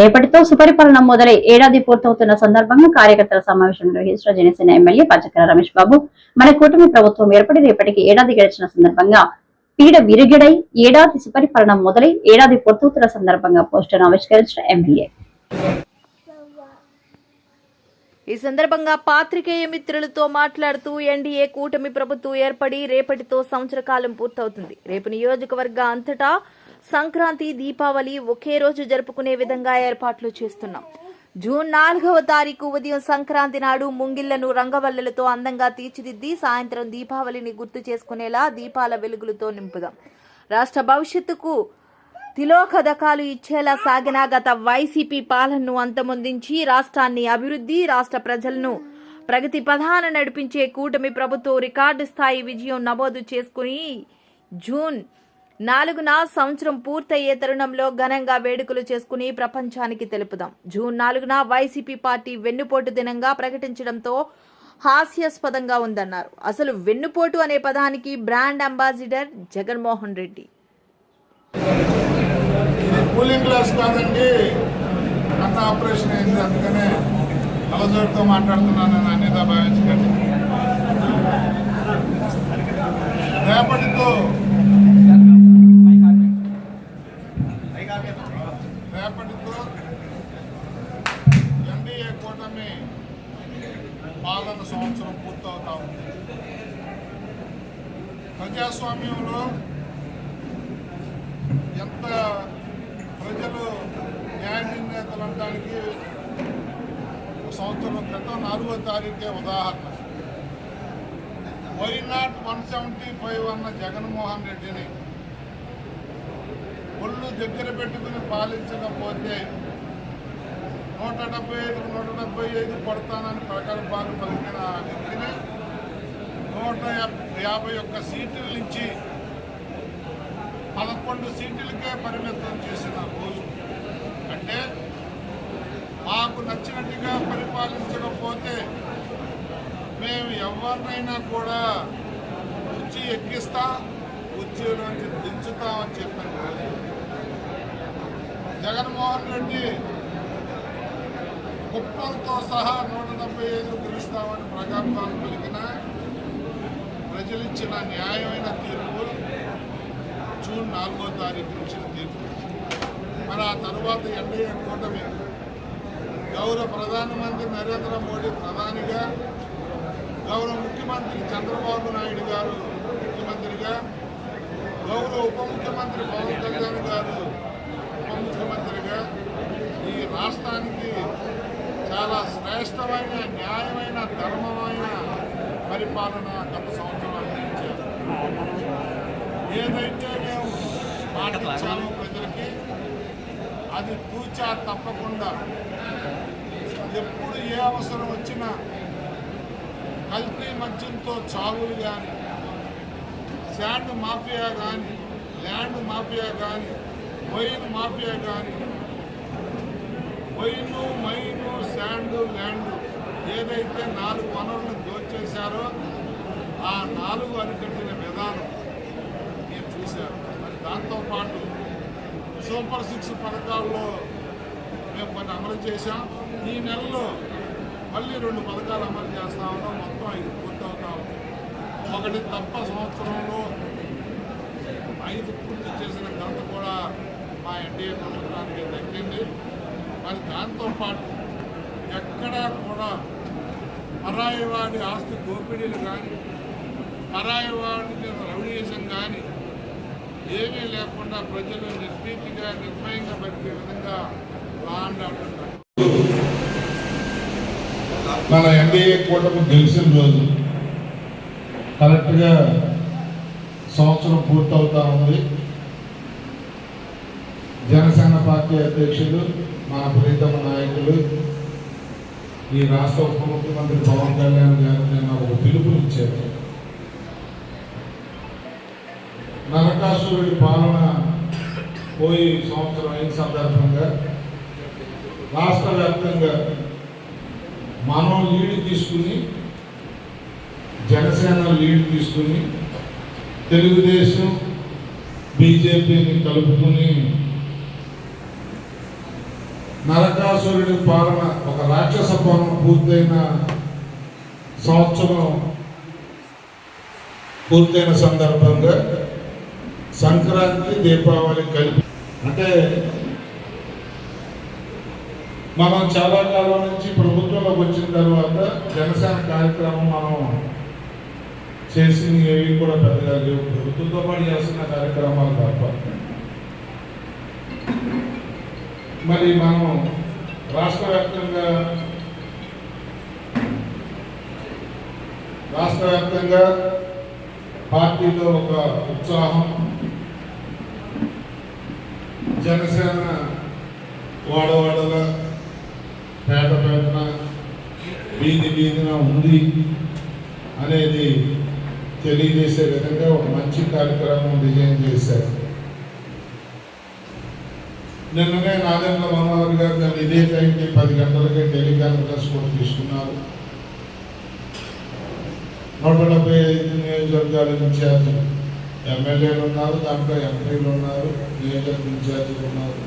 రేపటితో సుపరిపాలన మొదలై ఏడాది పూర్తవుతున్న సందర్భంగా కార్యకర్తల సమావేశం నిర్వహించిన జనసేన ఎమ్మెల్యే పచ్చకర రమేష్ బాబు మన కూటమి ప్రభుత్వం ఏర్పడి రేపటికి ఏడాది గడిచిన సందర్భంగా పీడ విరిగిడై ఏడాది సుపరిపాలన మొదలై ఏడాది పూర్తవుతున్న సందర్భంగా పోస్టర్ ఆవిష్కరించిన ఎమ్మెల్యే. ఈ సందర్భంగా పాత్రికేయ మిత్రులతో మాట్లాడుతూ ఎన్డీఏ కూటమి ప్రభుత్వం ఏర్పడి రేపటితో సంవత్సర కాలం పూర్తవుతుంది. రేపు నియోజకవర్గ అంతటా సంక్రాంతి దీపావళి ఒకే రోజు జరుపుకునే విధంగా ఏర్పాట్లు చేస్తున్నాం. జూన్ నాలుగవ తారీఖు ఉదయం సంక్రాంతి నాడు ముంగిళ్ళను రంగవల్లలతో అందంగా తీర్చిదిద్ది సాయంత్రం దీపావళిని గుర్తు చేసుకునేలా దీపాల వెలుగులతో నింపుదాం. రాష్ట్ర భవిష్యత్తుకు తిలోకదకాలు ఇచ్చేలా సాగిన గత వైసీపీ పాలనను అంతమొందించి రాష్ట్రాన్ని అభివృద్ధి రాష్ట్ర ప్రజలను ప్రగతి ప్రధాన నడిపించే కూటమి ప్రభుత్వం రికార్డు స్థాయి విజయం నమోదు చేసుకుని జూన్ నాలుగున సంవత్సరం పూర్తయ్యే తరుణంలో ఘనంగా వేడుకలు చేసుకుని ప్రపంచానికి తెలుపుదాం. జూన్ నాలుగున వైసీపీ పార్టీ వెన్నుపోటు దినంగా ప్రకటించడంతో హాస్యాస్పదంగా ఉందన్నారు. అసలు వెన్నుపోటు అనే పదానికి brand ambassador Jaganmohan Reddy. Cooling glass కాదండి అంత ఆపరేషన్ అయింది. అందుకనే అలజోడితో మాట్లాడుతున్నానని అన్నిదా భావించకండి. పాలన సంవత్సరం పూర్తవుతా ఉంది. ప్రజాస్వామ్యంలో ఎంత ప్రజలు న్యాయ నిర్ణేతలు అనడానికి సంవత్సరం క్రితం నాలుగో తారీఖే ఉదాహరణ. Why not one seventy five అన్న జగన్మోహన్ రెడ్డిని ఒళ్ళు దగ్గర పెట్టుకుని పాలించకపోతే నూట డెబ్బై ఐదు నూట డెబ్బై ఐదు పడతానని ప్రకారం బాగా పలికిన వ్యక్తిని నూట యాభై ఒక్క సీట్ల నుంచి పదకొండు సీట్లకే పరిమితం చేసిన రోజు. అంటే మాకు నచ్చినట్టుగా పరిపాలించకపోతే మేము ఎవరినైనా కూడా కుర్చీ ఎక్కిస్తా కుర్చీలోంచి దించుతామని చెప్పాను కానీ జగన్మోహన్ రెడ్డి కుప్పంతో సహా నూట డెబ్బై ఐదు గెలుస్తామని ప్రగల్భాలు పలికిన ప్రజలిచ్చిన న్యాయమైన తీర్పు జూన్ నాలుగో తారీఖు ఇచ్చిన తీర్పు. మరి ఆ తర్వాత ఎన్డీఏ కూటమి గౌరవ ప్రధానమంత్రి నరేంద్ర మోడీ ప్రధానిగా గౌరవ ముఖ్యమంత్రి చంద్రబాబు నాయుడు గారు ముఖ్యమంత్రిగా గౌరవ ఉప ముఖ్యమంత్రి పవన్ కళ్యాణ్ గారు ఉప ముఖ్యమంత్రిగా ఈ రాష్ట్రానికి చాలా శ్రేష్టమైన న్యాయమైన ధర్మమైన పరిపాలన గత సంవత్సరాలు అందించారు ఏదైతే మేము మాట ప్రజలకి అది తూచా తప్పకుండా. ఎప్పుడు ఏ అవసరం వచ్చినా కల్తీ మద్యంతో చావులు కానీ శాండ్ మాఫియా కానీ ల్యాండ్ మాఫియా కానీ వైన్ మాఫియా కానీ వైను మైను ఏదైతే నాలుగు వనరులను దోచేశారో ఆ నాలుగు అరికట్టిన విధానం నేను చూశాను మరి దాంతోపాటు సూపర్ సిక్స్ పథకాల్లో మేము కొన్ని అమలు చేశాం. ఈ నెలలో మళ్ళీ రెండు పథకాలు అమలు చేస్తా ఉన్నాం. మొత్తం ఐదు పూర్తవుతా ఒకటి తప్ప సంవత్సరంలో ఐదు పూర్తి చేసిన ఘనత కూడా మా ఎన్డీఏ ప్రభుత్వానికి దక్కింది. మరి దాంతోపాటు ఎక్కడా కూడా పరాయి వాడి ఆస్తి దోపిడీలు కానీ పరాయి వాడికి రౌడీజం కానీ ఏమీ లేకుండా ప్రజలు నిర్భీతిగా నిర్భయంగా పెట్టే విధంగా లా మన ఎన్డీఏ కూటమి గెలిచిన రోజు కరెక్ట్గా సంవత్సరం పూర్తవుతా ఉంది. జనసేన పార్టీ అధ్యక్షులు మన ప్రీతమ నాయకులు ఈ రాష్ట్ర ఉప ముఖ్యమంత్రి పవన్ కళ్యాణ్ గారు నిన్న ఒక పిలుపునిచ్చారు. నరకాసురుడి పాలన పోయి సంవత్సరం అయిన సందర్భంగా రాష్ట్ర వ్యాప్తంగా మనం లీడ్ తీసుకుని జనసేన లీడ్ తీసుకుని తెలుగుదేశం బీజేపీని కలుపుకుని నరకాసురుడి పాలన ఒక రాక్షస పాలన పూర్తయిన సంవత్సరం పూర్తయిన సందర్భంగా సంక్రాంతి దీపావళి కలిపి అంటే మనం చాలా కాలం నుంచి ప్రభుత్వంలోకి వచ్చిన తర్వాత జనసేన కార్యక్రమం మనం చేసినవి కూడా పెద్దగా లేవు. ప్రభుత్వంతో పాటు చేస్తున్న కార్యక్రమాలు తప్ప. మరి మనం రాష్ట్ర వ్యాప్తంగా రాష్ట్ర వ్యాప్తంగా పార్టీలో ఒక ఉత్సాహం జనసేన వాడవాడగా పేద పేదన వీధి వీధిన ఉంది అనేది తెలియజేసే విధంగా ఒక మంచి కార్యక్రమం డిజైన్ చేశారు. నిన్ననే నాదెండ్ల మనోహర్ గారు దాన్ని ఇదే టైంకి పది గంటలకే టెలికాన్ఫరెన్స్ కూడా తీసుకున్నారు. నూట డెబ్బై ఐదు నియోజకవర్గాల ఇన్ఛార్జ్ ఎమ్మెల్యేలు ఉన్నారు దాంట్లో ఎంపీలు ఉన్నారు నియోజకవర్గ ఇన్ఛార్జీలు ఉన్నారు.